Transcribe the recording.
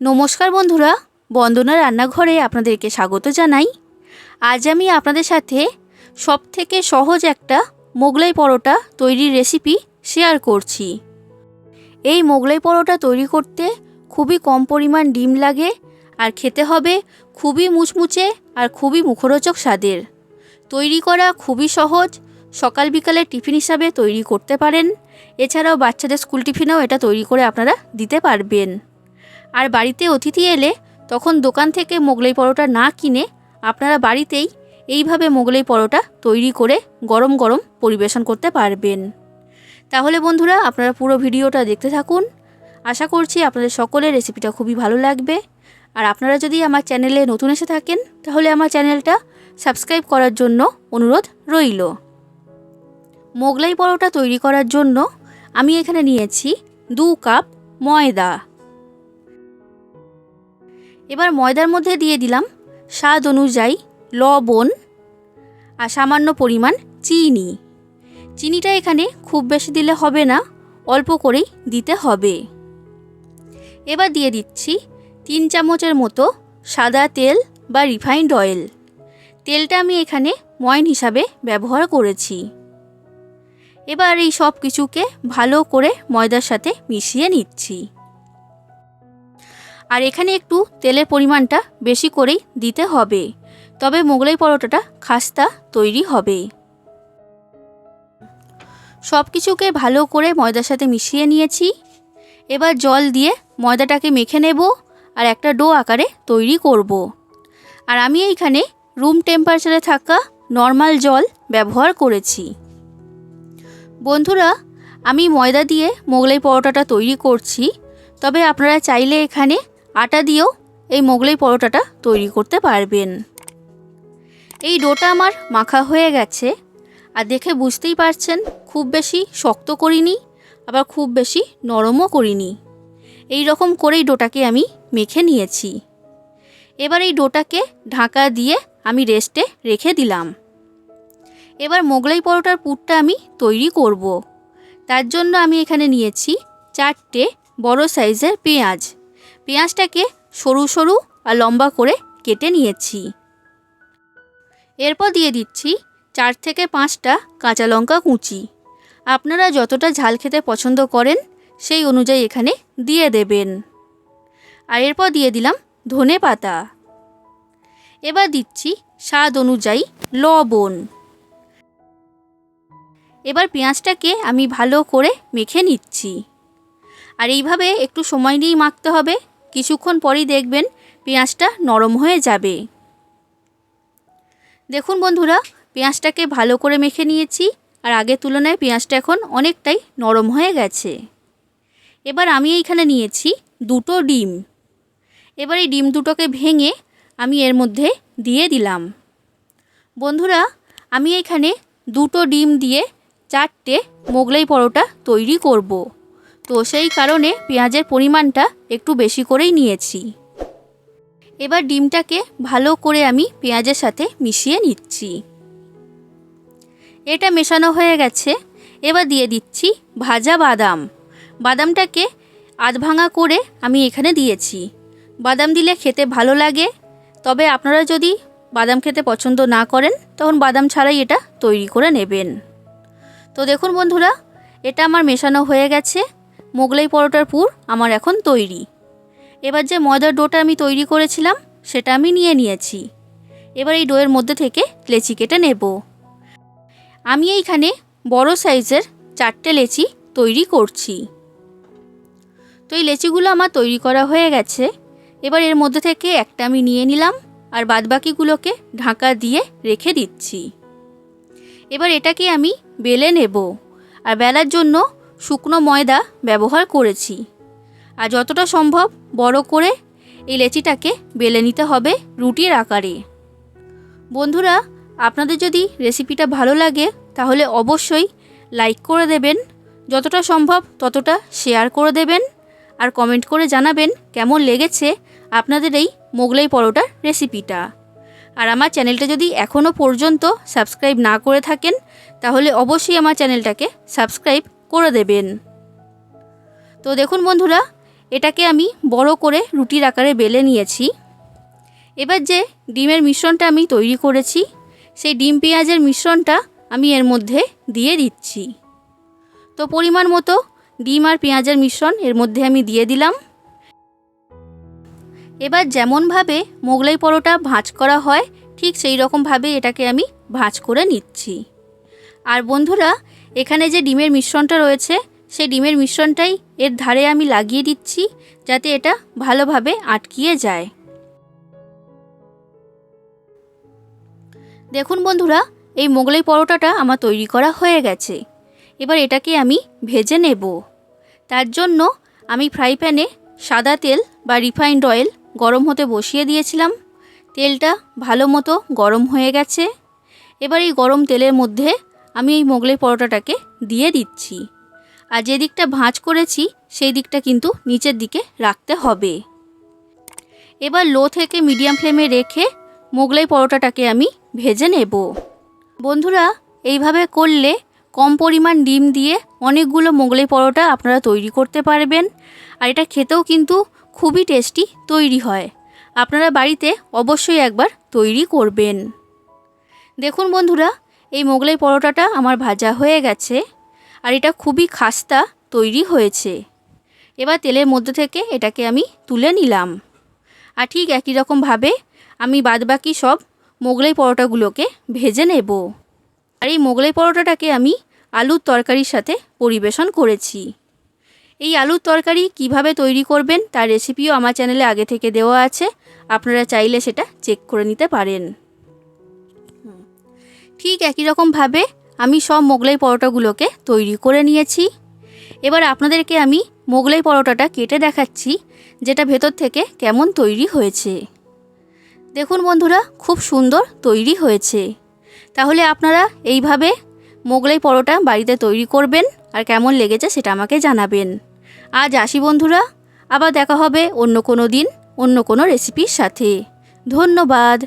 নমস্কার বন্ধুরা, বন্দনা রান্নাঘরে আপনাদেরকে স্বাগত জানাই। আজ আমি আপনাদের সাথে সব থেকে সহজ একটা মোগলাই পরোটা তৈরির রেসিপি শেয়ার করছি। এই মোগলাই পরোটা তৈরি করতে খুবই কম পরিমাণ ডিম লাগে আর খেতে হবে খুবই মুচমুচে আর খুবই মুখরোচক স্বাদের। তৈরি করা খুবই সহজ, সকাল বিকালে টিফিন হিসাবে তৈরি করতে পারেন। এছাড়াও বাচ্চাদের স্কুল টিফিনেও এটা তৈরি করে আপনারা দিতে পারবেন। আর বাড়িতে অতিথি এলে তখন দোকান থেকে মোগলাই পরোটা না কিনে আপনারা বাড়িতেই এইভাবে মোগলাই পরোটা তৈরি করে গরম গরম পরিবেশন করতে পারবেন। তাহলে বন্ধুরা, আপনারা পুরো ভিডিওটা দেখতে থাকুন। আশা করছি আপনাদের সকলের রেসিপিটা খুবই ভালো লাগবে। আর আপনারা যদি আমার চ্যানেলে নতুন এসে থাকেন, তাহলে আমার চ্যানেলটা সাবস্ক্রাইব করার জন্য অনুরোধ রইল। মোগলাই পরোটা তৈরি করার জন্য আমি এখানে নিয়েছি দু কাপ ময়দা। এবার ময়দার মধ্যে দিয়ে দিলাম স্বাদ অনুযায়ী লবণ আর সামান্য পরিমাণ চিনি। চিনিটা এখানে খুব বেশি দিলে হবে না, অল্প করেই দিতে হবে। এবার দিয়ে দিচ্ছি তিন চামচের মতো সাদা তেল বা রিফাইন্ড অয়েল। তেলটা আমি এখানে ময়ন হিসাবে ব্যবহার করেছি। এবার এই সব কিছুকে ভালো করে ময়দার সাথে মিশিয়ে নিচ্ছি। আর এখানে একটু তেলের পরিমাণটা বেশি করেই দিতে হবে। তবে মোগলাই পরোটাটা খাস্তা তৈরি হবে। সব কিছুকে ভালো করে ময়দার সাথে মিশিয়ে নিয়েছি। এবার জল দিয়ে ময়দাটাকে মেখে নেব আর একটা ডো আকারে তৈরি করব। আর আমি এইখানে রুম টেম্পারেচারে থাকা নর্মাল জল ব্যবহার করেছি। বন্ধুরা, আমি ময়দা দিয়ে মোগলাই পরোটাটা তৈরি করছি। তবে আপনারা চাইলে এখানে আটা দিয়েও এই মোগলাই পরোটাটা তৈরি করতে পারবেন। এই ডোটা আমার মাখা হয়ে গেছে আর দেখে বুঝতেই পারছেন, খুব বেশি শক্ত করিনি, আবার খুব বেশি নরমও করিনি। এই রকম করেই ডোটাকে আমি মেখে নিয়েছি। এবার এই ডোটাকে ঢাকা দিয়ে আমি রেস্টে রেখে দিলাম। এবার মোগলাই পরোটার পুরটা আমি তৈরি করব। তার জন্য আমি এখানে নিয়েছি চারটে বড় সাইজের পেঁয়াজ। পেঁয়াজটাকে সরু সরু আর লম্বা করে কেটে নিয়েছি। এরপর দিয়ে দিচ্ছি চার থেকে পাঁচটা কাঁচা লঙ্কা কুচি। আপনারা যতটা ঝাল খেতে পছন্দ করেন, সেই অনুযায়ী এখানে দিয়ে দেবেন। আর এরপর দিয়ে দিলাম ধনে পাতা। এবার দিচ্ছি স্বাদ অনুযায়ী লবণ। এবার পেঁয়াজটাকে আমি ভালো করে মেখে নিচ্ছি। আর এইভাবে একটু সময় নিয়েই মাখতে হবে কিছুক্ষণ পরেই দেখবেন পেঁয়াজটা নরম হয়ে যাবে। দেখুন বন্ধুরা, পেঁয়াজটাকে ভালো করে মেখে নিয়েছি আর আগের তুলনায় পেঁয়াজটা এখন অনেকটাই নরম হয়ে গেছে। এবার আমি এইখানে নিয়েছি দুটো ডিম। এবার এই ডিম দুটোকে ভেঙে আমি এর মধ্যে দিয়ে দিলাম। বন্ধুরা, আমি এখানে দুটো ডিম দিয়ে চারটে মোগলাই পরোটা তৈরি করব। তো সেই কারণে পেঁয়াজের পরিমাণটা একটু বেশি করেই নিয়েছি। এবার ডিমটাকে ভালো করে আমি পেঁয়াজের সাথে মিশিয়ে নিচ্ছি। এটা মেশানো হয়ে গেছে। এবার দিয়ে দিচ্ছি ভাজা বাদাম। বাদামটাকে আধ ভাঙা করে আমি এখানে দিয়েছি। বাদাম দিলে খেতে ভালো লাগে। তবে আপনারা যদি বাদাম খেতে পছন্দ না করেন, তখন বাদাম ছাড়াই এটা তৈরি করে নেবেন। তো দেখুন বন্ধুরা, এটা আমার মেশানো হয়ে গেছে। মোগলাই পরোটার পুর আমার এখন তৈরি। এবার যে ময়দার ডোটা আমি তৈরি করেছিলাম, সেটা আমি নিয়ে নিয়েছি। এবার এই ডোয়ের মধ্যে থেকে লেচি কেটে নেব। আমি এইখানে বড় সাইজের চারটে লেচি তৈরি করছি। তো এই লেচিগুলো আমার তৈরি করা হয়ে গেছে। এবার এর মধ্যে থেকে একটা আমি নিয়ে নিলাম আর বাদবাকিগুলোকে ঢাকা দিয়ে রেখে দিচ্ছি। এবার এটাকে আমি বেলে নেব। আর বেলার জন্য শুকনো ময়দা ব্যবহার করেছি। আর যতটা সম্ভব বড় করে এই লেচিটাকে বেলে নিতে হবে রুটির আকারে। বন্ধুরা, আপনাদের যদি রেসিপিটা ভালো লাগে, তাহলে অবশ্যই লাইক করে দেবেন, যতটা সম্ভব ততটা শেয়ার করে দেবেন, আর কমেন্ট করে জানাবেন কেমন লেগেছে আপনাদের এই মোগলাই পরোটার রেসিপিটা। আর আমার চ্যানেলটা যদি এখনও পর্যন্ত সাবস্ক্রাইব না করে থাকেন, তাহলে অবশ্যই আমার চ্যানেলটাকে সাবস্ক্রাইব করে দেবেন। তো দেখুন বন্ধুরা, এটাকে আমি বড় করে রুটির আকারে বেলে নিয়েছি। এবার যে ডিমের মিশ্রণটা আমি তৈরি করেছি, সেই ডিম পেঁয়াজের মিশ্রণটা আমি এর মধ্যে দিয়ে দিচ্ছি। তো পরিমাণ মতো ডিম আর পেঁয়াজের মিশ্রণ এর মধ্যে আমি দিয়ে দিলাম। এবার যেমনভাবে মোগলাই পরোটা ভাঁজ করা হয়, ঠিক সেই রকমভাবে এটাকে আমি ভাঁজ করে নিচ্ছি। আর বন্ধুরা, এখানে যে ডিমের মিশ্রণটা রয়েছে, সেই ডিমের মিশ্রণটাই এর ধারে আমি লাগিয়ে দিচ্ছি যাতে এটা ভালোভাবে আটকিয়ে যায়। দেখুন বন্ধুরা, এই মোগলাই পরোটাটা আমার তৈরি করা হয়ে গেছে। এবার এটাকে আমি ভেজে নেব। তার জন্য আমি ফ্রাই প্যানে সাদা তেল বা রিফাইন্ড অয়েল গরম হতে বসিয়ে দিয়েছিলাম। তেলটা ভালো মতো গরম হয়ে গেছে। এবার এই গরম তেলের মধ্যে আমি এই মোগলাই পরোটাটাকে দিয়ে দিচ্ছি। আর যে দিকটা ভাঁজ করেছি, সেই দিকটা কিন্তু নিচের দিকে রাখতে হবে। এবার লো থেকে মিডিয়াম ফ্লেমে রেখে মোগলাই পরোটাটাকে আমি ভেজে নেব। বন্ধুরা, এইভাবে করলে কম পরিমাণ ডিম দিয়ে অনেকগুলো মোগলাই পরোটা আপনারা তৈরি করতে পারবেন। আর এটা খেতেও কিন্তু খুবই টেস্টি তৈরি হয়। আপনারা বাড়িতে অবশ্যই একবার তৈরি করবেন। দেখুন বন্ধুরা এই মোগলাই পরোটাটা আমার ভাজা হয়ে গেছে আর এটা খুবই খাস্তা তৈরি হয়েছে। এবার তেলের মধ্যে থেকে এটাকে আমি তুলে নিলাম। আর ঠিক একই রকমভাবে আমি বাদবাকি সব মোগলাই পরোটাগুলোকে ভেজে নেব। আর এই মোগলাই পরোটাটাকে আমি আলুর তরকারির সাথে পরিবেশন করেছি। এই আলুর তরকারি কীভাবে তৈরি করবেন তার রেসিপিও আমার চ্যানেলে আগে থেকে দেওয়া আছে। আপনারা চাইলে সেটা চেক করে নিতে পারেন। ঠিক একই রকমভাবে আমি সব মোগলাই পরোটাগুলোকে তৈরি করে নিয়েছি। এবার আপনাদেরকে আমি মোগলাই পরোটাটা কেটে দেখাচ্ছি, যেটা ভেতর থেকে কেমন তৈরি হয়েছে। দেখুন বন্ধুরা, খুব সুন্দর তৈরি হয়েছে। তাহলে আপনারা এইভাবে মোগলাই পরোটা বাড়িতে তৈরি করবেন আর কেমন লেগেছে সেটা আমাকে জানাবেন। আজ আসি বন্ধুরা, আবার দেখা হবে অন্য কোনো দিন, অন্য কোনো রেসিপির সাথে। ধন্যবাদ।